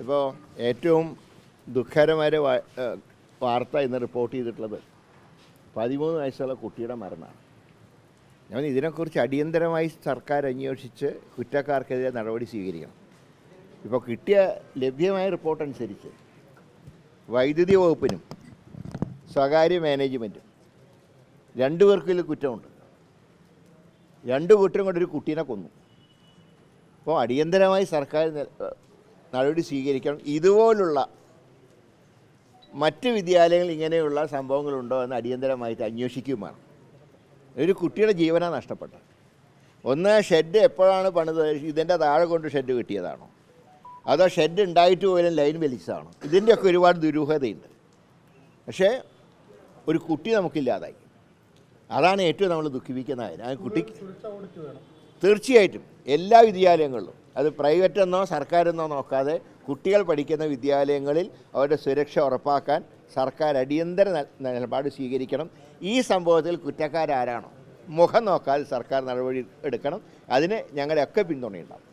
ഇപ്പോൾ ഏറ്റവും ദുഃഖകരമായ വാർത്ത ഇന്ന് റിപ്പോർട്ട് ചെയ്തിട്ടുള്ളത് പതിമൂന്ന് വയസ്സുള്ള കുട്ടിയുടെ മരണമാണ്. ഞാൻ ഇതിനെക്കുറിച്ച് അടിയന്തരമായി സർക്കാർ അന്വേഷിച്ച് കുറ്റക്കാർക്കെതിരെ നടപടി സ്വീകരിക്കണം. ഇപ്പോൾ കിട്ടിയ ലഭ്യമായ റിപ്പോർട്ട് അനുസരിച്ച് വൈദ്യുതി വകുപ്പിനും സ്വകാര്യ മാനേജ്മെന്റും രണ്ടു പേർക്കും ഇതിൽ കുറ്റമുണ്ട്. രണ്ട് കുറ്റം കൊണ്ടൊരു കുട്ടീനെ കൊന്നു. അപ്പോൾ അടിയന്തരമായി സർക്കാർ നടപടി സ്വീകരിക്കണം. ഇതുപോലുള്ള മറ്റ് വിദ്യാലയങ്ങളിൽ ഇങ്ങനെയുള്ള സംഭവങ്ങളുണ്ടോ എന്ന് അടിയന്തരമായിട്ട് അന്വേഷിക്കുകയും വേണം ഒരു കുട്ടിയുടെ ജീവനാണ് നഷ്ടപ്പെട്ടത്. ഒന്ന് ഷെഡ് എപ്പോഴാണ് പണിത് ഇതിന്റെ താഴെ കൊണ്ട് ഷെഡ് കിട്ടിയതാണോ? അതോ ഷെഡ് ഉണ്ടായിട്ട് പോലും ലൈൻ വലിച്ചതാണോ? ഇതിന്റെയൊക്കെ ഒരുപാട് ദുരൂഹതയുണ്ട്. പക്ഷേ ഒരു കുട്ടി നമുക്കില്ലാതായി. അതാണ് ഏറ്റവും നമ്മൾ ദുഃഖിപ്പിക്കുന്ന കാര്യം. ആ കുട്ടി തീർച്ചയായിട്ടും എല്ലാ വിദ്യാലയങ്ങളിലും അത് പ്രൈവറ്റ് എന്നോ സർക്കാരെന്നോ നോക്കാതെ കുട്ടികൾ പഠിക്കുന്ന വിദ്യാലയങ്ങളിൽ അവരുടെ സുരക്ഷ ഉറപ്പാക്കാൻ സർക്കാർ അടിയന്തര നിലപാട് സ്വീകരിക്കണം. ഈ സംഭവത്തിൽ കുറ്റക്കാരാരാണോ? മുഖം നോക്കാതെ സർക്കാർ നടപടി എടുക്കണം. അതിന് ഞങ്ങളുടെയൊക്കെ പിന്തുണയുണ്ടാവും.